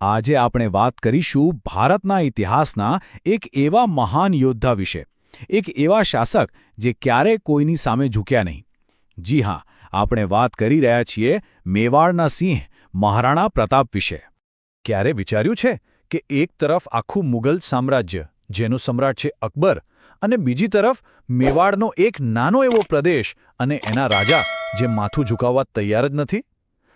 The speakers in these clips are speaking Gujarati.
આજે આપણે વાત કરીશું ભારતના ઇતિહાસના એક એવા મહાન યોદ્ધા વિશે. એક એવા શાસક જે ક્યારેય કોઈની સામે ઝૂક્યા નહીં. જી હા, આપણે વાત કરી રહ્યા છીએ મેવાડના સિંહ મહારાણા પ્રતાપ વિશે. ક્યારે વિચાર્યું છે કે એક તરફ આખું મુગલ સામ્રાજ્ય, જેનો સમ્રાટ છે અકબર, અને બીજી તરફ મેવાડનો એક નાનો એવો પ્રદેશ અને એના રાજા જે માથું ઝુકાવવા તૈયાર જ નથી?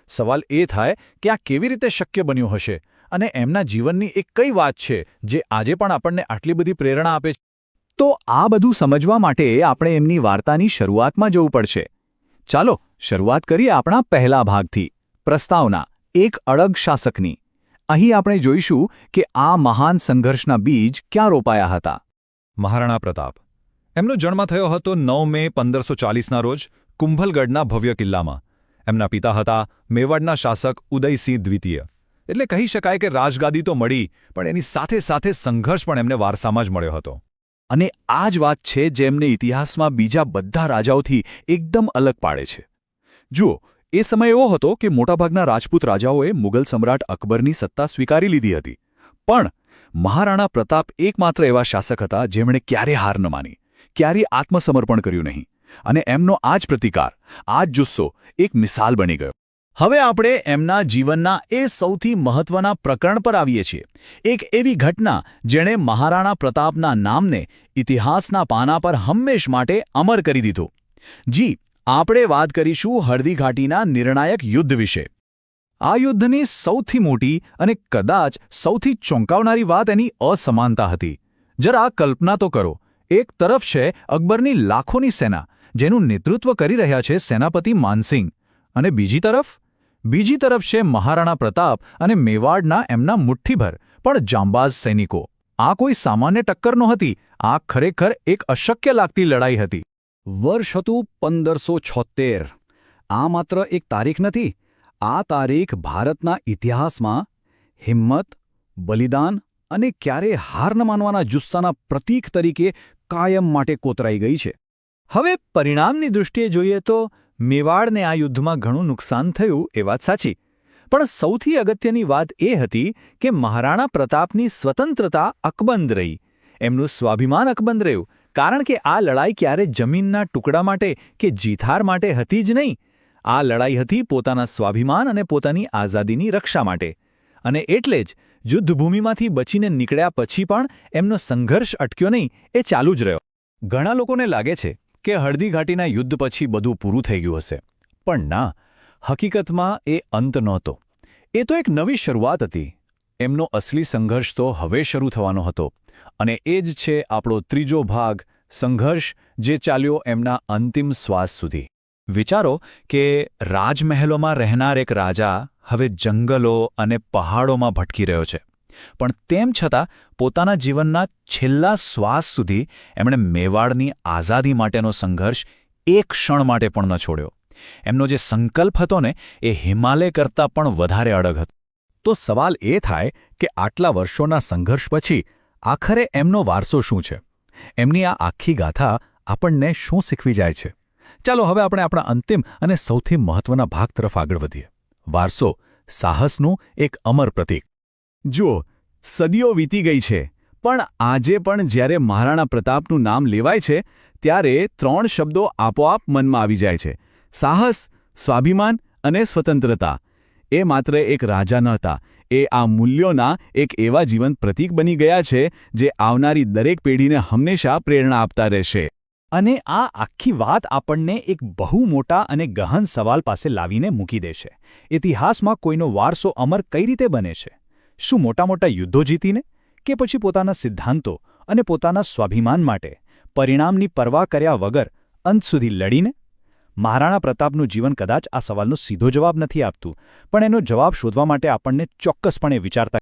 સવાલ એ થાય કે આ કેવી રીતે શક્ય બન્યું હશે? અને એમના જીવનની એક કઈ વાત છે, જે આજે પણ આપણને આટલી બધી પ્રેરણા આપે છે? તો આ બધું સમજવા માટે આપણે એમની વાર્તાની શરૂઆતમાં જવું પડશે. ચાલો, શરૂઆત કરીએ આપણા પહેલા ભાગથી. પ્રસ્તાવના, એક અળગ શાસકની. અહીં આપણે જોઈશું કે આ મહાન સંઘર્ષના બીજ ક્યાં રોપાયા હતા. મહારાણા પ્રતાપ, એમનો જન્મ થયો હતો નવ મે પંદરસો ચાલીસના રોજ કુંભલગઢના ભવ્ય કિલ્લામાં. એમના પિતા હતા મેવાડના શાસક ઉદયસિંહ દ્વિતીય. એટલે કહી શકાય કે રાજગાદી તો મળી, પણ એની સાથે સાથે સંઘર્ષ પણ એમને વારસામાં જ મળ્યો હતો. અને આ જ વાત છે જેમને ઇતિહાસમાં બીજા બધા રાજાઓથી એકદમ અલગ પાડે છે. જુઓ, એ સમય એવો હતો કે મોટાભાગના રાજપૂત રાજાઓએ મુગલ સમ્રાટ અકબરની સત્તા સ્વીકારી લીધી હતી. પણ મહારાણા પ્રતાપ એકમાત્ર એવા શાસક હતા જેમણે ક્યારે હાર ન માની ક્યારે આત્મસમર્પણ કર્યું નહીં. અને એમનો આ જ પ્રતિકાર, આ જ જુસ્સો એક મિસાલ બની ગયો. હવે આપણે એમના જીવનના એ સૌથી મહત્વના પ્રકરણ પર આવીએ છીએ. એક એવી ઘટના જેણે મહારાણા પ્રતાપના નામને ઇતિહાસના પાના પર હંમેશ માટે અમર કરી દીધું. જી, આપણે વાત કરીશું હળદી ઘાટીના નિર્ણાયક યુદ્ધ વિશે. આ યુદ્ધની સૌથી મોટી અને કદાચ સૌથી ચોંકાવનારી વાત એની અસમાનતા હતી. જરા કલ્પના તો કરો, એક તરફ છે અકબરની લાખોની સેના, જેનું નેતૃત્વ કરી રહ્યા છે સેનાપતિ માનસિંહ, અને બીજી તરફ બીજી તરફ છે મહારાણા પ્રતાપ અને મેવાડના એમના મુઠ્ઠીભર, પણ જાંબાઝ સૈનિકો. આ કોઈ સામાન્ય ટક્કર નહોતી, આ ખરેખર એક અશક્ય લાગતી લડાઈ હતી. વર્ષ હતું પંદરસો છોતેર આ માત્ર એક તારીખ નથી, આ તારીખ ભારતના ઇતિહાસમાં હિંમત, બલિદાન અને ક્યારે હાર ન માનવાના જુસ્સાના પ્રતીક તરીકે કાયમ માટે કોતરાઈ ગઈ છે. હવે પરિણામની દૃષ્ટિએ જોઈએ તો મેવાડને આ યુદ્ધમાં ઘણું નુકસાન થયું એ વાત સાચી. પણ સૌથી અગત્યની વાત એ હતી કે મહારાણા પ્રતાપની સ્વતંત્રતા અકબંધ રહી. એમનું સ્વાભિમાન અકબંધ રહ્યું, કારણ કે આ લડાઈ ક્યારે જમીનના ટુકડા માટે કે જીથાર માટે હતી જ નહીં. આ લડાઈ હતી પોતાના સ્વાભિમાન અને પોતાની આઝાદીની રક્ષા માટે. અને એટલે જ યુદ્ધભૂમિમાંથી બચીને નીકળ્યા પછી પણ એમનો સંઘર્ષ અટક્યો નહીં, એ ચાલુ જ રહ્યો. ઘણા લોકોને લાગે છે કે હળદી ઘાટીના યુદ્ધ પછી બધું પૂરું થઈ ગયું હશે. પણ ના, હકીકતમાં એ અંત નહોતો. એ તો એક નવી શરૂઆત હતી. એમનો અસલી સંઘર્ષ તો હવે શરૂ થવાનો હતો. અને એ જ છે આપણો ત્રીજો ભાગ, સંઘર્ષ, જે ચાલ્યો એમના અંતિમ શ્વાસ સુધી. વિચારો કે રાજમહેલોમાં રહેનાર એક રાજા હવે જંગલો અને પહાડોમાં ભટકી રહ્યો છે. પણ તેમ છતાં પોતાના જીવનના છેલ્લા શ્વાસ સુધી એમણે મેવાડની આઝાદી માટેનો સંઘર્ષ એક ક્ષણ માટે પણ ન છોડ્યો. એમનો જે સંકલ્પ હતો ને, એ હિમાલય કરતાં પણ વધારે અડગ હતો. તો સવાલ એ થાય કે આટલા વર્ષોના સંઘર્ષ પછી આખરે એમનો વારસો શું છે? એમની આ આખી ગાથા આપણને શું શીખવી જાય છે? ચાલો હવે આપણે આપણા અંતિમ અને સૌથી મહત્વના ભાગ તરફ આગળ વધીએ. વારસો, સાહસનું એક અમર પ્રતીક. જુઓ, સદીઓ વીતી ગઈ છે, પણ આજે પણ જ્યારે મહારાણા પ્રતાપનું નામ લેવાય છે, ત્યારે ત્રણ શબ્દો આપોઆપ મનમાં આવી જાય છે. સાહસ, સ્વાભિમાન અને સ્વતંત્રતા. એ માત્ર એક રાજા ન હતા. એ આ મૂલ્યોના એક એવા જીવંત પ્રતીક બની ગયા છે, જે આવનારી દરેક પેઢીને હંમેશા પ્રેરણા આપતા રહેશે. અને આ આખી વાત આપણને એક બહુ મોટા અને ગહન સવાલ પાસે લાવીને મૂકી દેશે. ઇતિહાસમાં કોઈનો વારસો અમર કઈ રીતે બને છે? શું મોટા મોટા યુદ્ધો જીતીને કે પછી પોતાના સિદ્ધાંતો અને પોતાના સ્વાભિમાન માટે પરિણામની પરવા કર્યા વગર અંત સુધી લડીને? મહારાણા પ્રતાપનું જીવન કદાચ આ સવાલનો સીધો જવાબ નથી આપતું, પણ એનો જવાબ શોધવા માટે આપણને ચોક્કસપણે વિચારતા